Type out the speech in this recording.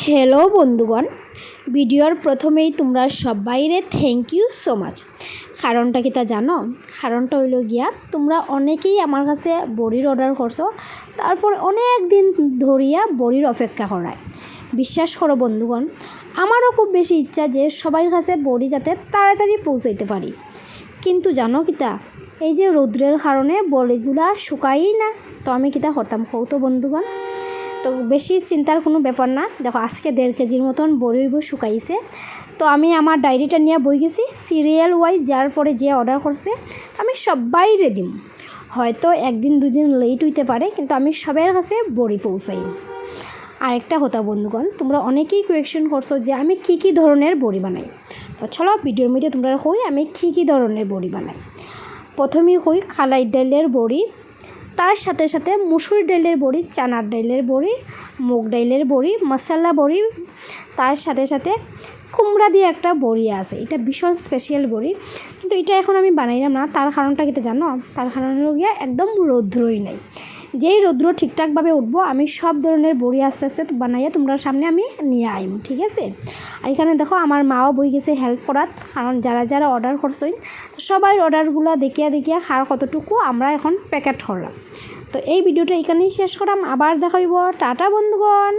Hello বন্ধুগণ। ভিডিওর প্রথমেই তোমরা সবাইরে থ্যাংক ইউ সো মাচ কারণটা কি তা জানো? কারণটা হইল গিয়া, তোমরা অনেকেই আমার কাছে বড়ির অর্ডার করছ, তারপর অনেক দিন ধরিয়া বড়ির অপেক্ষা করায়। বিশ্বাস করো বন্ধুগণ, আমারও খুব বেশি ইচ্ছা যে সবার কাছে বড়ি যাতে তাড়াতাড়ি পৌঁছাইতে পারি। কিন্তু জানো কিতা এই যে রৌদ্রের কারণে বড়িগুলা শুকাই না। তো আমি কিতা করতাম? কৌ তো বন্ধুগণ। তো বেশি চিন্তার কোনো ব্যাপার না। দেখো, আজকে দেড় কেজির মতন বড়ইব শুকাইছে। তো আমি আমার ডায়েরিটা নিয়ে বই গেছি, সিরিয়াল ওয়াইজ যার পরে যে অর্ডার করছে, আমি সবাইরে দিম। হয়তো একদিন, দুদিন লেট হইতে পারে, কিন্তু আমি সবার কাছে বড়ি পৌঁছাই। আরেকটা কথা বন্ধুগণ, তোমরা অনেকেই কোয়েকশন করছ যে আমি কী কী ধরনের বড়ি বানাই। তো চলো, ভিডিওর মধ্যে তোমরা কই আমি কী কী ধরনের বড়ি বানাই। প্রথমেই কই খালাই ডালের বড়ি তার সাথে সাথে মুসুর ডালের বড়ি, চানার ডালের বড়ি, মুগ ডালের বড়ি, মশলা বড়ি, তার সাথে সাথে কুমড়া দিয়ে একটা বড়ি আছে। এটা ভীষণ স্পেশাল বড়ি। কিন্তু এটা এখন আমি বানাইলাম না। তার কারণটা কিন্তু জানো? তার কারণ গিয়া একদম রৌদ্রই নাই। যেই রৌদ্র ঠিকঠাকভাবে উঠবো, আমি সব ধরনের বড়ি আস্তে আস্তে বানাইয়া তোমরা সামনে আমি নিয়ে আইম, ঠিক আছে? আর এখানে দেখো আমার মাও বই গেছে হেল্প করাত কারণ যারা যারা অর্ডার করছেন সবাই অর্ডারগুলো দেখিয়া দেখিয়া খার কতটুকু আমরা এখন প্যাকেট করলাম। তো এই ভিডিওটা এখানেই শেষ করলাম আবার দেখাইব টাটা বন্ধুগণ!